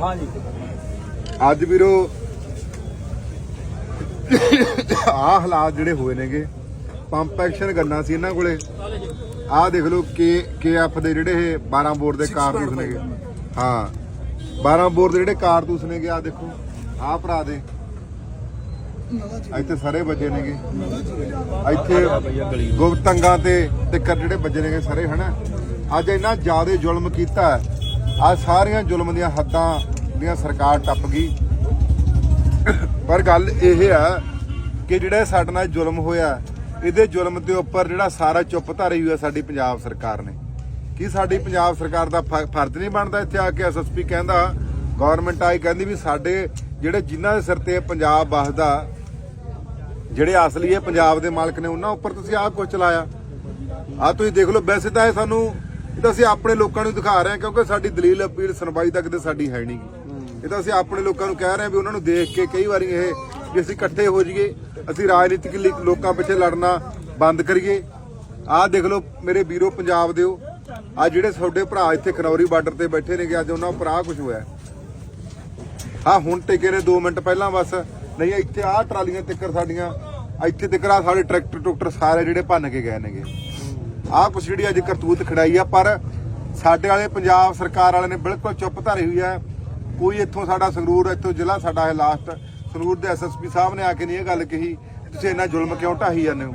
ਹਾਂ ਜੀ ਅੱਜ ਵੀਰੋ ਆਹ ਹਾਲਾਤ ਜਿਹੜੇ ਹੋਏ ਨੇਗੇ ਪੰਪ ਐਕਸ਼ਨ ਗੰਨਾ ਸੀ ਇਹਨਾਂ ਕੋਲੇ। ਆਹ ਦੇਖ ਲਓ ਕੇ ਕੇਐਫ ਦੇ ਜਿਹੜੇ ਇਹ 12 ਬੋਰ ਦੇ ਕਾਰਤੂਸ ਨੇਗੇ। ਹਾਂ 12 ਬੋਰ ਦੇ ਜਿਹੜੇ ਕਾਰਤੂਸ ਨੇਗੇ ਆਹ ਦੇਖੋ ਆਹ ਭਰਾ ਦੇ। ਇੱਥੇ ਸਾਰੇ ਵੱਜੇ ਨੇਗੇ। ਇੱਥੇ ਗੁਪਤੰਗਾਂ ਤੇ ਟਿੱਕਰ ਜਿਹੜੇ ਵੱਜੇ ਨੇਗੇ ਸਾਰੇ ਹਨਾ? ਅੱਜ ਇੰਨਾ ਜ਼ਿਆਦਾ ਜ਼ੁਲਮ ਕੀਤਾ ਆ ਸਾਰੀਆਂ ਜ਼ੁਲਮ ਦੀਆਂ ਹੱਦਾਂ ਦੀਆਂ ਸਰਕਾਰ ਟੱਪ ਗਈ। ਪਰ ਗੱਲ ਇਹ ਆ ਕਿ ਜਿਹੜਾ ਸਾਡੇ ਨਾਲ ਜ਼ੁਲਮ ਹੋਇਆ, ਇਹਦੇ ਜ਼ੁਲਮ ਦੇ ਉੱਪਰ ਜਿਹੜਾ ਸਾਰਾ ਚੁੱਪ ਧਾਰੀ ਹੋਈ ਆ ਸਾਡੀ ਪੰਜਾਬ ਸਰਕਾਰ ਨੇ। ਕੀ ਸਾਡੀ ਪੰਜਾਬ ਸਰਕਾਰ ਦਾ ਫਰਜ਼ ਨਹੀਂ ਬਣਦਾ ਇੱਥੇ ਆ ਕੇ ਐਸਐਸਪੀ ਕਹਿੰਦਾ ਗਵਰਨਮੈਂਟ ਆਈ ਕਹਿੰਦੀ ਵੀ ਸਾਡੇ ਜਿਹੜੇ ਜਿਨ੍ਹਾਂ ਦੇ ਸਿਰ ਤੇ ਪੰਜਾਬ ਵਸਦਾ, ਜਿਹੜੇ ਅਸਲੀ ਇਹ ਪੰਜਾਬ ਦੇ ਮਾਲਕ ਨੇ, ਉਹਨਾਂ ਉੱਪਰ ਤੁਸੀਂ ਆਹ ਕੁਝ ਚਲਾਇਆ। ਆ ਤੁਸੀਂ ਦੇਖ ਲਓ, ਵੈਸੇ ਤਾਂ ਇਹ ਸਾਨੂੰ ਇਹ ਤਾਂ ਅਸੀਂ ਆਪਣੇ ਲੋਕਾਂ ਨੂੰ ਦਿਖਾ ਰਹੇ ਹਾਂ, ਕਿਉਂਕਿ ਸਾਡੀ ਦਲੀਲ ਅਪੀਲ ਸੁਣਵਾਈ ਤੱਕ ਤੇ ਸਾਡੀ ਹੈ ਨਹੀਂ ਇਹ ਤਾਂ ਅਸੀਂ ਆਪਣੇ ਲੋਕਾਂ ਨੂੰ ਕਹਿ ਰਹੇ ਹਾਂ ਵੀ ਉਹਨਾਂ ਨੂੰ ਦੇਖ ਕੇ ਕਈ ਵਾਰੀ ਇਹ ਵੀ ਅਸੀਂ ਇਕੱਠੇ ਹੋ ਜਾਈਏ, ਅਸੀਂ ਰਾਜਨੀਤਿਕ ਲੋਕਾਂ ਪਿੱਛੇ ਲੜਨਾ ਬੰਦ ਕਰੀਏ। ਆਹ ਦੇਖ ਲਓ, ਮੇਰੇ ਵੀਰੋ ਪੰਜਾਬ ਦਿਓ ਆ ਜਿਹੜੇ ਤੁਹਾਡੇ ਭਰਾ ਇੱਥੇ ਖਨੌਰੀ ਬਾਰਡਰ ਤੇ ਬੈਠੇ ਨੇਗੇ, ਅੱਜ ਉਹਨਾਂ ਭਰਾ ਆਹ ਕੁਝ ਹੋਇਆ ਆ ਹੁਣ ਟਿਕੇ ਨੇ 2 ਮਿੰਟ ਪਹਿਲਾਂ ਬਸ, ਨਹੀਂ, ਇੱਥੇ ਆਹ ਟਰਾਲੀਆਂ ਤਿੱਕਰ ਸਾਡੀਆਂ, ਇੱਥੇ ਤਿੱਕਰ ਆ ਸਾਡੇ ਟਰੈਕਟਰ ਟੁਕਟਰ ਸਾਰੇ ਜਿਹੜੇ ਭੰਨ ਕੇ ਗਏ ਨੇਗੇ। ਆਹ ਕੁਛ ਜਿਹੜੀ ਅੱਜ ਕਰਤੂਤ ਖੜਾਈ ਆ, ਪਰ ਸਾਡੇ ਵਾਲੇ ਪੰਜਾਬ ਸਰਕਾਰ ਵਾਲੇ ਨੇ ਬਿਲਕੁਲ ਚੁੱਪ ਧਾਰੀ ਹੋਈ ਆ। ਕੋਈ ਇੱਥੋਂ ਸਾਡਾ ਸੰਗਰੂਰ, ਇੱਥੋਂ ਜ਼ਿਲ੍ਹਾ ਸਾਡਾ ਹੈ ਲਾਸਟ ਸੰਗਰੂਰ ਦੇ ਐਸਐਸਪੀ ਸਾਹਿਬ ਨੇ ਆ ਕੇ ਨਹੀਂ ਇਹ ਗੱਲ ਕਹੀ ਤੁਸੀਂ ਇੰਨਾ ਜ਼ੁਲਮ ਕਿਉਂ ਢਾਹੀ ਜਾਂਦੇ ਹੋ?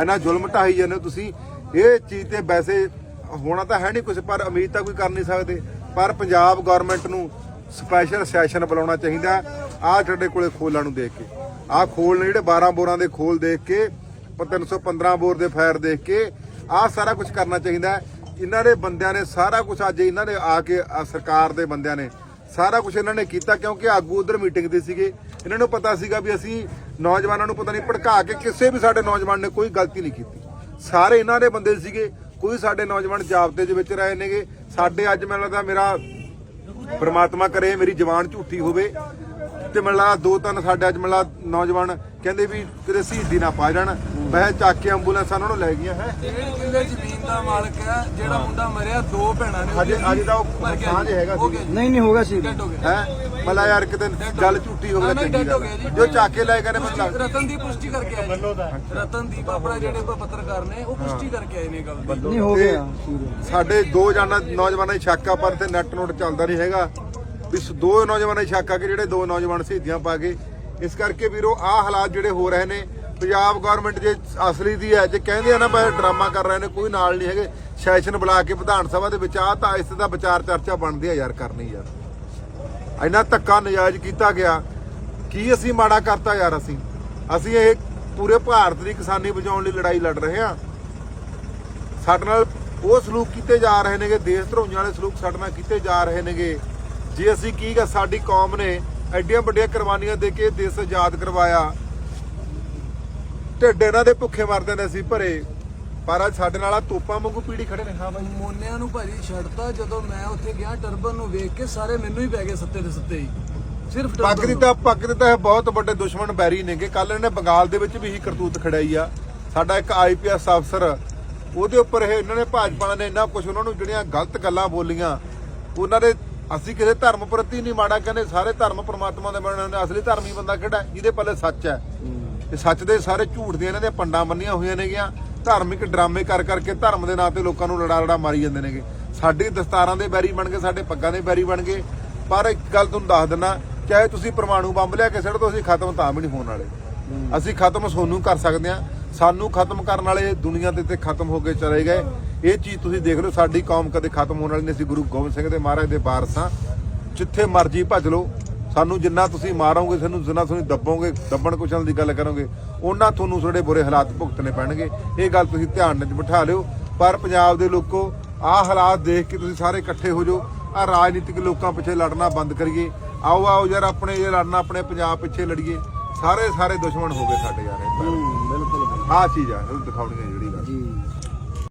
ਇੰਨਾ ਜ਼ੁਲਮ ਢਾਹੀ ਜਾਂਦੇ ਹੋ ਤੁਸੀਂ? ਇਹ ਚੀਜ਼ ਤੇ ਵੈਸੇ ਹੋਣਾ ਤਾਂ ਹੈ ਨਹੀਂ ਕੁਝ ਪਰ ਉਮੀਦ ਤਾਂ ਕੋਈ ਕਰ ਨਹੀਂ ਸਕਦੇ। ਪਰ ਪੰਜਾਬ ਗਵਰਨਮੈਂਟ ਨੂੰ ਸਪੈਸ਼ਲ ਸੈਸ਼ਨ ਬੁਲਾਉਣਾ ਚਾਹੀਦਾ। ਆਹ ਤੁਹਾਡੇ ਕੋਲੇ ਖੋਲਾਂ ਨੂੰ ਦੇਖ ਕੇ। ਆਹ ਖੋਲ ਨੇ ਜਿਹੜੇ 12 ਬੋਰਾਂ ਦੇ ਖੋਲ ਦੇਖ ਕੇ ਪ- 315 ਬੋਰ ਦੇ ਫਾਇਰ ਦੇਖ ਕੇ ਆਹ ਸਾਰਾ ਕੁਝ ਕਰਨਾ ਚਾਹੀਦਾ ਇਹਨਾਂ ਦੇ ਬੰਦਿਆਂ ਨੇ ਸਾਰਾ ਕੁਝ ਅੱਜ ਇਹਨਾਂ ਨੇ ਆ ਕੇ ਸਰਕਾਰ ਦੇ ਬੰਦਿਆਂ ਨੇ ਸਾਰਾ ਕੁਝ ਇਹਨਾਂ ਨੇ ਕੀਤਾ ਕਿਉਂਕਿ ਆਗੂ ਉਧਰ ਮੀਟਿੰਗ ਤੇ ਸੀਗੇ। ਇਹਨਾਂ ਨੂੰ ਪਤਾ ਸੀਗਾ ਵੀ ਅਸੀਂ ਨੌਜਵਾਨਾਂ ਨੂੰ ਪਤਾ ਨਹੀਂ ਭੜਕਾ ਕੇ ਕਿਸੇ ਵੀ ਸਾਡੇ ਨੌਜਵਾਨ ਨੇ ਕੋਈ ਗਲਤੀ ਨਹੀਂ ਕੀਤੀ। ਸਾਰੇ ਇਹਨਾਂ ਦੇ ਬੰਦੇ ਸੀਗੇ, ਕੋਈ ਸਾਡੇ ਨੌਜਵਾਨ ਜਾਬਤੇ ਦੇ ਵਿੱਚ ਰਹੇ ਨੇਗੇ। ਸਾਡੇ ਅੱਜ ਮੈਨੂੰ ਲੱਗਦਾ ਮੇਰਾ ਪਰਮਾਤਮਾ ਕਰੇ, ਮੇਰੀ ਜਵਾਨ ਝੂਠੀ ਹੋਵੇ। ਤੇ ਮੈਨੂੰ ਮਤਲਬ ਦੋ ਤਿੰਨ ਸਾਡੇ ਅੱਜ ਮਤਲਬ ਨੌਜਵਾਨ ਕਹਿੰਦੇ ਵੀ ਕਿਤੇ ਸ਼ਹੀਦੀ ਨਾ ਪਾ ਜਾਣ। ਬਹਿ ਚੱਕ ਕੇ ਐਂਬੂਲੈਂਸ ਉਹਨਾਂ ਨੂੰ ਲੈ ਗਈਆਂ ਹੈ। ਡੇਢ ਕਿੱਲੇ ਜ਼ਮੀਨ ਦਾ ਮਾਲਕ ਹੈ ਜਿਹੜਾ ਮੁੰਡਾ ਮਰਿਆ ਦੋ ਭੈਣਾਂ ਨੇ ਅੱਜ ਅੱਜ ਦਾ ਉਹ ਮਰ ਗਿਆ ਸਾਂਝ ਜੀ। ਹੈਗਾ ਸੀ। ਨਹੀਂ ਨਹੀਂ ਹੋਗਾ ਸੀ। ਹੋ ਗਿਆ ਹੈ? ਮਤਲਬ ਯਾਰ ਕਿਤੇ ਗੱਲ ਝੂਠੀ ਹੋਵੇ ਨਾ, ਹੋ ਗਿਆ ਜੀ। ਜੋ ਚੱਕ ਕੇ ਲੈ ਗਏ ਨੇ ਮਤਲਬ ਰਤਨ ਦੀ ਪੁਸ਼ਟੀ ਕਰਕੇ ਆਏ ਜੀ। ਰਤਨਦੀਪ ਆਪਣਾ ਜਿਹੜੇ ਪ- ਪੱਤਰਕਾਰ ਨੇ ਉਹ ਪੁਸ਼ਟੀ ਕਰਕੇ ਆਏ ਨੇ ਗੱਲ ਦੀ। ਨਹੀਂ ਹੋ ਗਿਆ। ਸਾਡੇ ਦੋ ਜਾਨਾ ਨੌਜਵਾਨਾਂ ਦੀ ਸ਼ੱਕ ਆ ਪਰ ਤੇ ਨੈਟ ਨੋਟ ਚੱਲਦਾ ਨਹੀਂ ਹੈਗਾ। ਵੀ ਦੋ ਨੌਜਵਾਨਾਂ ਦੀ ਸ਼ੱਕ ਆ ਕਿ ਜਿਹੜੇ ਦੋ ਨੌਜਵਾਨ ਸ਼ਹੀਦੀਆਂ ਪਾ ਗਏ ਇਸ ਕਰਕੇ ਵੀਰੋ, ਆਹ ਹਾਲਾਤ ਜਿਹੜੇ ਹੋ ਰਹੇ ਨੇ, ਪੰਜਾਬ ਗਵਰਨਮੈਂਟ ਜੇ ਅਸਲੀ ਦੀ ਹੈ, ਜੇ ਕਹਿੰਦੇ ਆ ਨਾ ਬਈ ਡਰਾਮਾ ਕਰ ਰਹੇ ਨੇ, ਕੋਈ ਨਾਲ ਨਹੀਂ ਹੈਗੇ। ਸੈਸ਼ਨ ਬੁਲਾ ਕੇ ਵਿਧਾਨ ਸਭਾ ਦੇ ਵਿੱਚ ਆ, ਤਾਂ ਇਸ ਦਾ ਵਿਚਾਰ ਚਰਚਾ ਬਣਦੀ ਆ ਯਾਰ, ਕਰਨੀ ਯਾਰ ਇੰਨਾ ਧੱਕਾ ਨਜਾਇਜ਼ ਕੀਤਾ ਗਿਆ। ਕੀ ਅਸੀਂ ਮਾੜਾ ਕਰਤਾ ਯਾਰ ਅਸੀਂ? ਅਸੀਂ ਇਹ ਪੂਰੇ ਭਾਰਤ ਦੀ ਕਿਸਾਨੀ ਬਚਾਉਣ ਲਈ ਲੜਾਈ ਲੜ ਰਹੇ ਹਾਂ ਸਾਡੇ ਨਾਲ ਉਹ ਸਲੂਕ ਕੀਤੇ ਜਾ ਰਹੇ ਨੇਗੇ, ਦੇਸ਼ ਧਰੋਈਆਂ ਵਾਲੇ ਸਲੂਕ ਸਾਡੇ ਨਾਲ ਕੀਤੇ ਜਾ ਰਹੇ ਨੇਗੇ। ਜੇ ਅਸੀਂ ਕੀ ਗਾ ਸਾਡੀ ਕੌਮ ਨੇ ਐਡੀਆਂ ਵੱਡੀਆਂ ਕੁਰਬਾਨੀਆਂ ਦੇ ਕੇ ਦੇਸ਼ ਆਜ਼ਾਦ ਕਰਵਾਇਆ। ਢਿੱਡ ਇਹਨਾਂ ਦੇ ਭੁੱਖੇ ਮਰਦੇ ਨੇ ਅਸੀਂ ਭਰੇ। ਪਰ ਅੱਜ ਸਾਡੇ ਨਾਲ ਆ ਤੋਪਾਂ ਵਾਂਗੂ ਪੀੜੀ ਖੜੇ ਨੇ। ਹਾਂ ਬਾਈ ਮੋਨਿਆਂ ਨੂੰ ਭਾਜੀ ਛੱਡਤਾ ਜਦੋਂ ਮੈਂ ਉੱਥੇ ਗਿਆ ਟਰਬਨ ਨੂੰ ਵੇਖ ਕੇ ਸਾਰੇ ਮੈਨੂੰ ਹੀ ਪੈ ਗਏ ਸੱਤੇ ਦੇ ਸੱਤੇ ਹੀ। ਸਿਰਫ ਪੱਗ turban ਦੀ ਨੂੰ। ਤਾਂ ਪੱਗ ਦੇ ਤਾਂ ਇਹ ਬਹੁਤ ਵੱਡੇ ਦੁਸ਼ਮਣ ਬੈਰੀ ਨੇਗੇ। ਕੱਲ ਇਹਨੇ ਬੰਗਾਲ ਦੇ ਵਿੱਚ ਵੀ ਹੀ ਕਰਤੂਤ ਖੜਾਈ ਆ। ਸਾਡਾ ਇੱਕ ਆਈਪੀਐਸ ਅਫਸਰ ਉਹਦੇ ਉੱਪਰ ਇਹ ਇਹਨਾਂ ਨੇ ਭਾਜਪਾ ਨੇ ਇੰਨਾ ਕੁਝ ਉਹਨਾਂ ਨੂੰ ਜਿਹੜੀਆਂ ਗਲਤ ਗੱਲਾਂ ਬੋਲੀਆਂ ਉਹਨਾਂ ਦੇ ਅਸੀਂ ਕਿਸੇ ਧਰਮ ਪ੍ਰਤੀ ਨਹੀਂ ਮਾੜਾ ਕਹਿੰਦੇ ਸਾਰੇ ਧਰਮ ਪ੍ਰਮਾਤਮਾ ਦੇ ਬਣਨ ਨੇ ਅਸਲੀ ਧਰਮੀ ਬੰਦਾ ਕਿਹੜਾ ਹੈ? ਜਿਹਦੇ ਪੱਲੇ ਸੱਚ ਹੈ। ਤੇ ਸੱਚ ਦੇ ਸਾਰੇ ਝੂਠ ਦੇ ਇਹਨਾਂ ਦੇ ਪੰਡਾਂ ਬੰਨੀਆਂ ਹੋਈਆਂ ਨੇਗੀਆਂ। ਧਾਰਮਿਕ ਡਰਾਮੇ ਕਰ ਕਰਕੇ ਧਰਮ ਦੇ ਨਾਂ ਤੇ ਲੋਕਾਂ ਨੂੰ ਲੜਾ ਲੜਾ ਮਾਰੀ ਜਾਂਦੇ ਨੇਗੇ। ਸਾਡੀ ਦਸਤਾਰਾਂ ਦੇ ਬੈਰੀ ਬਣ ਗਏ ਸਾਡੇ ਪੱਗਾਂ ਦੇ ਬੈਰੀ ਬਣ ਗਏ। ਪਰ ਇੱਕ ਗੱਲ ਤੁਹਾਨੂੰ ਦੱਸ ਦਿੰਨਾ ਚਾਹੇ ਤੁਸੀਂ ਪਰਮਾਣੂ ਬੰਬ ਲਿਆ ਕੇ ਸਿੱਟ ਦੋ ਅਸੀਂ ਖਤਮ ਤਾਂ ਵੀ ਨਹੀਂ ਹੋਣ ਵਾਲੇ। ਅਸੀਂ ਖਤਮ ਸੋਨੂੰ ਕਰ ਸਕਦੇ ਆ ਸਾਨੂੰ ਖਤਮ ਕਰਨ ਵਾਲੇ ਦੁਨੀਆ ਦੇ ਤੇ ਖਤਮ ਹੋ ਕੇ ਚਲੇ ਗਏ। ਇਹ ਚੀਜ਼ ਤੁਸੀਂ ਦੇਖ ਲਓ ਸਾਡੀ ਕੌਮ ਕਦੇ ਖਤਮ ਹੋਣ ਵਾਲੀ ਨਹੀਂ ਅਸੀਂ ਗੁਰੂ ਗੋਬਿੰਦ ਸਿੰਘ ਦੇ ਮਹਾਰਾਜ ਦੇ ਵਾਰਸ ਜਿੱਥੇ ਮਰਜ਼ੀ ਭੱਜ ਲਓ ਸਾਨੂੰ ਜਿੰਨਾ ਤੁਸੀਂ ਮਾਰੋਗੇ ਸਾਨੂੰ ਜਿੰਨਾ ਤੁਸੀਂ ਦੱਬੋਗੇ ਦੱਬਣ ਕੁਚਲਣ ਦੀ ਗੱਲ ਕਰੋਗੇ ਉਹਨਾਂ ਤੁਹਾਨੂੰ ਤੁਹਾਡੇ ਬੁਰੇ ਹਾਲਾਤ ਭੁਗਤਣੇ ਪੈਣਗੇ। ਇਹ ਗੱਲ ਤੁਸੀਂ ਧਿਆਨ ਵਿੱਚ ਬਿਠਾ ਲਿਓ। ਪਰ ਪੰਜਾਬ ਦੇ ਲੋਕੋ ਆਹ ਹਾਲਾਤ ਦੇਖ ਕੇ ਤੁਸੀਂ ਸਾਰੇ ਇਕੱਠੇ ਹੋ ਜਾਓ। ਆ ਰਾਜਨੀਤਿਕ ਲੋਕਾਂ ਪਿੱਛੇ ਲੜਨਾ ਬੰਦ ਕਰੀਏ। ਆਓ ਆਓ ਯਾਰ ਆਪਣੇ ਇਹ ਲੜਨਾ ਆਪਣੇ ਪੰਜਾਬ ਪਿੱਛੇ ਲੜੀਏ। ਸਾਰੇ ਸਾਰੇ ਦੁਸ਼ਮਣ ਹੋ ਗਏ ਸਾਡੇ ਯਾਰ। ਬਿਲਕੁਲ ਆਹ ਚੀਜ਼ ਆ ਦਿਖਾਉਣੀ ਹੈ